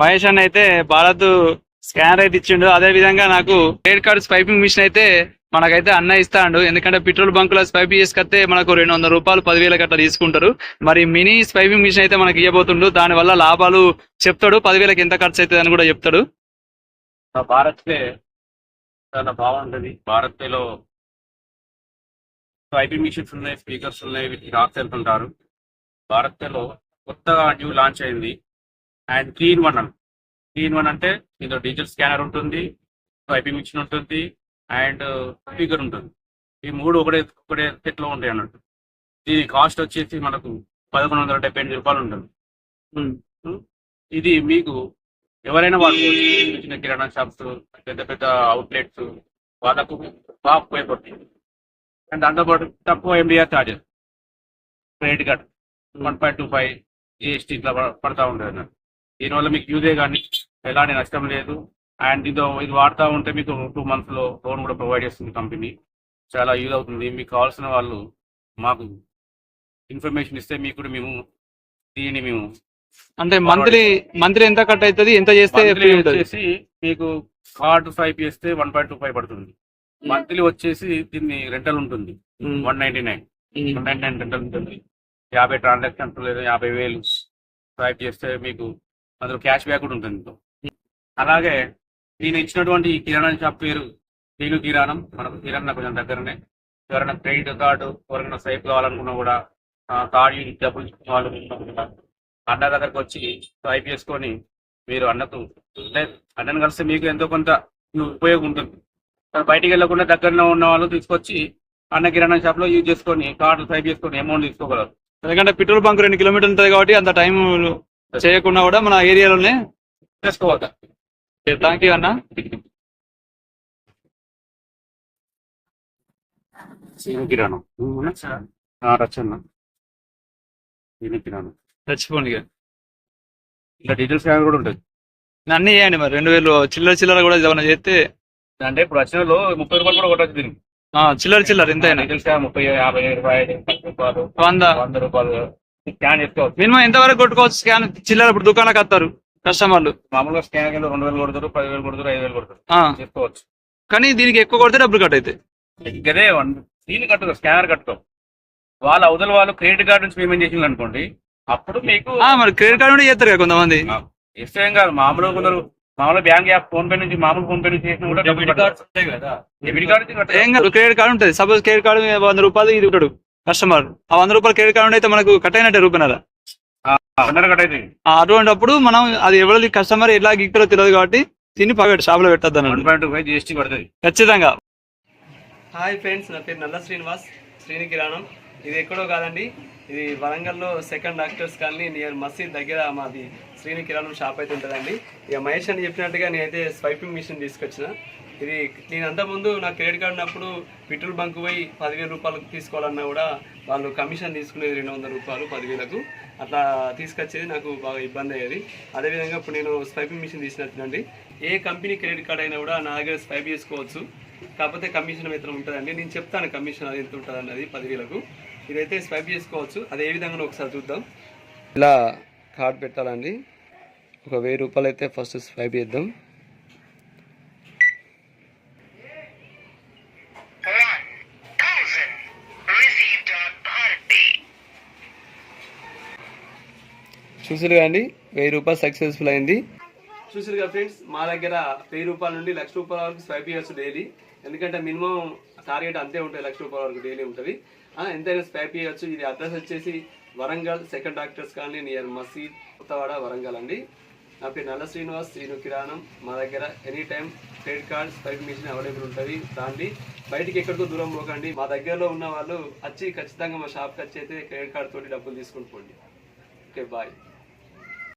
మహేష్ అన్న అయితే భారత్ స్కానర్ అయితే ఇచ్చిండు. అదే విధంగా నాకు క్రెడిట్ కార్డ్ స్వైపింగ్ మిషన్ అయితే మనకైతే అన్న ఇస్తాడు. ఎందుకంటే పెట్రోల్ బంకులో స్వైప్ చేసుకొస్తే మనకు రెండు వందల రూపాయలు పదివేల గట్ట తీసుకుంటారు. మరి మినీ స్వైపింగ్ మిషన్ అయితే మనకి ఇవ్వబోతుండు దాని వల్ల లాభాలు చెప్తాడు. పదివేలకు ఎంత ఖర్చు అవుతుంది అని కూడా చెప్తాడు. భారత్ పే చాలా బాగుంటది. భారత్ పేలో స్వైపింగ్ మిషన్స్ ఉన్నాయి స్పీకర్స్ ఉన్నాయి వీటికి రాక్స్ వెళ్తుంటారు భారత్ పేలో కొత్తగా న్యూ లాంచ్ అయింది. And three in one three one అంటే ఇందులో డిజిటల్ స్కానర్ ఉంటుంది ఐపీ మిషన్ ఉంటుంది అండ్ స్పీకర్ ఉంటుంది. ఈ మూడు ఒకటే ఒకటే సెట్లో ఉంటాయి అన్నట్టు. దీని కాస్ట్ వచ్చేసి మనకు పదకొండు వందల డెబ్బై ఎనిమిది రూపాయలు ఉంటుంది ఇది మీకు ఎవరైనా వాడుకోవచ్చు చిన్న చిన్న కిరాణా షాప్స్ పెద్ద పెద్ద అవుట్లెట్స్ వాళ్ళకు బాగా ఉపయోగపడుతుంది అండ్ దాంతోపాటు తక్కువ MDR charges credit card one point two five GST ఇట్లా పడతా ఉంటుంది అన్నట్టు. దీనివల్ల మీకు యూజే కానీ ఎలాంటి నష్టం లేదు. అండ్ ఇదో ఇది వాడుతూ ఉంటే మీకు టూ మంత్స్లో లోన్ కూడా ప్రొవైడ్ చేస్తుంది కంపెనీ. చాలా యూజ్ అవుతుంది. మీకు కావాల్సిన వాళ్ళు మాకు ఇన్ఫర్మేషన్ ఇస్తే మీకు కూడా మేము దీన్ని మేము అంటే మంత్లీ మంత్లీ ఎంత కట్ అవుతుంది? ఎంత చేస్తే వచ్చేసి మీకు కార్డ్ ఫైవ్ చేస్తే వన్ పాయింట్ టూ ఫైవ్ పడుతుంది. మంత్లీ వచ్చేసి దీన్ని రెంటల్ ఉంటుంది. One ninety nine. One ninety nine rental ఉంటుంది. యాభై ట్రాన్సాక్షన్స్ లేదా యాభై వేలు. స్వైప్ చేస్తే మీకు అందులో క్యాష్ బ్యాక్ కూడా ఉంటుంది. అలాగే నేను ఇచ్చినటువంటి ఈ కిరాణా షాప్ పేరు శ్రీను కిరాణం. మనకు కిరాణా కొంచెం దగ్గరనే. ఎవరైనా క్రెడిట్ కార్డు ఎవరైనా స్వైప్ కావాలనుకున్నా కూడా కార్డు డబ్బులు కావాలనుకున్నా కూడా అన్న దగ్గరకు వచ్చి స్వైప్ చేసుకొని మీరు అన్నకు అన్నను కలిస్తే మీకు ఎంతో కొంత ఉపయోగం ఉంటుంది. బయటికి వెళ్ళకుండా దగ్గరలో ఉన్న వాళ్ళు తీసుకొచ్చి అన్న కిరాణా షాప్లో యూజ్ చేసుకొని కార్డు స్వైప్ చేసుకొని అమౌంట్ తీసుకోగలరు. ఎందుకంటే పెట్రోల్ బంక్ రెండు కిలోమీటర్లు ఉంటుంది కాబట్టి అంత టైం చేయకుండా కూడా మన ఏరియాలోనే చేసుకోవద్దు థ్యాంక్ యూ అన్న. కిరాణం. రచన కిరాణం. చచ్చిపోండి. ఇలా డీటెయిల్స్ కూడా ఉంటుంది అన్నీ చేయండి మరి రెండు వేలు చిల్లర చిల్లర కూడా ఏమైనా చేస్తే. అంటే ఇప్పుడు వచ్చినలో ముప్పై రూపాయలు కూడా కొట్టచ్చు దీనికి. చిల్లర చిల్లర స్కానర్ ముప్పై యాభై రూపాయలు. వంద. వంద రూపాయలు. స్కాన్ చేసుకోవచ్చు మినిమం ఎంత వరకు కొట్టుకోవచ్చు స్కాన్? చిల్లర ఇప్పుడు దుకాణానికి వస్తారు కస్టమర్లు. మామూలుగా స్కాన్ కింద రెండు వేలు కొడతారు పది వేలు కొడతారు ఐదు వేలు కొడతారు. ఆ, చేసుకోవచ్చు. కానీ దీనికి ఎక్కువ కొడితే డబ్బులు కట్ అవుతాయి. ఇదే దీన్ని కట్టుకో స్కానర్ కట్టుకో. వాళ్ళ అవతల వాళ్ళు క్రెడిట్ కార్డు నుంచి పేమెంట్ చేసిండ్రు అనుకోండి అప్పుడు మీకు ఆ, మరి క్రెడిట్ కార్డు కూడా చేస్తారు కదా కొంతమంది. ఇష్టం కాదు. మామూలుగా కొందరు మామూలు బ్యాంక్ యాప్ ఫోన్ పే నుంచి మామూలు ఫోన్ పే నుంచి చేసిన కూడా డెబిట్ కార్డ్స్ ఉంటాయి కదా. డెబిట్ కార్డ్ క్రెడిట్ కార్డు ఉంటుంది. సపోజ్ క్రెడిట్ కార్డు వంద రూపాయలు ఇది ఉంటాడు కస్టమర్ ఆ వంద రూపాయలు క్రెడిట్ కార్డు అయితే మనకు కట్ అయినట్టే ఆ, అటువంటిప్పుడు మనం అది ఎవరి కస్టమర్ ఎట్లా గిక్కడో తెలియదు కాబట్టి దీన్ని పక్కన షాప్లో పెట్టద్దు ఖచ్చితంగా. హాయ్ ఫ్రెండ్స్ నా పేరు నల్ల శ్రీనివాస్ శ్రీని కిరాణం. ఇది ఎక్కడో కాదండి ఇది వరంగల్లో సెకండ్ డాక్టర్స్ కాలనీ నియర్ మసీద్ దగ్గర మాది శ్రీని కిరాణం షాప్ అయితే ఉంటుందండి. ఇక మహేష్ అని చెప్పినట్టుగా నేనైతే స్వైపింగ్ మిషన్ తీసుకొచ్చిన. ఇది నేను అంతకుముందు నా క్రెడిట్ కార్డు ఉన్నప్పుడు పెట్రోల్ బంక్ పోయి పదివేల రూపాయలకు తీసుకోవాలన్నా కూడా వాళ్ళు కమిషన్ తీసుకునేది రెండు వందల రూపాయలు పదివేలకు. అట్లా తీసుకొచ్చేది నాకు బాగా ఇబ్బంది అయ్యేది. అదేవిధంగా ఇప్పుడు నేను స్వైపింగ్ మిషన్ తీసినట్టునండి. ఏ కంపెనీ క్రెడిట్ కార్డ్ అయినా కూడా నా దగ్గర స్వైప్ చేసుకోవచ్చు. కాకపోతే కమిషన్ వేతనం ఉంటుందండి. నేను చెప్తాను కమిషన్ అది ఎంత ఉంటుంది అన్నది పదివేలకు. ఇదైతే స్వైప్ చేసుకోవచ్చు. అది ఏ విధంగా ఒకసారి చూద్దాం. ఇలా కార్డ్ పెట్టాలండి. ఒక వెయ్యి రూపాయలు అయితే ఫస్ట్ స్వైప్ చేద్దాం. చూసారు అండి వెయ్యి రూపాయలు సక్సెస్ఫుల్ అయింది. చూసారు కదా ఫ్రెండ్స్ మా దగ్గర వెయ్యి రూపాయల నుండి లక్ష రూపాయల వరకు స్వైప్ చేయొచ్చు డైలీ ఎందుకంటే మినిమం టార్గెట్ అంతే ఉంటుంది లక్ష రూపాయల వరకు డైలీ ఉంటుంది. ఎంతైనా స్వైప్ చేయొచ్చు. ఇది అడ్రస్ వచ్చేసి వరంగల్ సెకండ్ డాక్టర్స్ కానీ నియర్ మసీద్ కొత్తవాడ వరంగల్ అండి. నా పేరు నల్ల శ్రీనివాస్ శ్రీను కిరాణం. మా దగ్గర any time credit card swipe machine available ఉంటుంది. దాన్ని బయటికి ఎక్కడికో దూరం పోకండి. మా దగ్గరలో ఉన్న వాళ్ళు వచ్చి ఖచ్చితంగా మా షాప్కి వచ్చి అయితే క్రెడిట్ కార్డ్ తోటి డబ్బులు తీసుకుని పోండి. Okay bye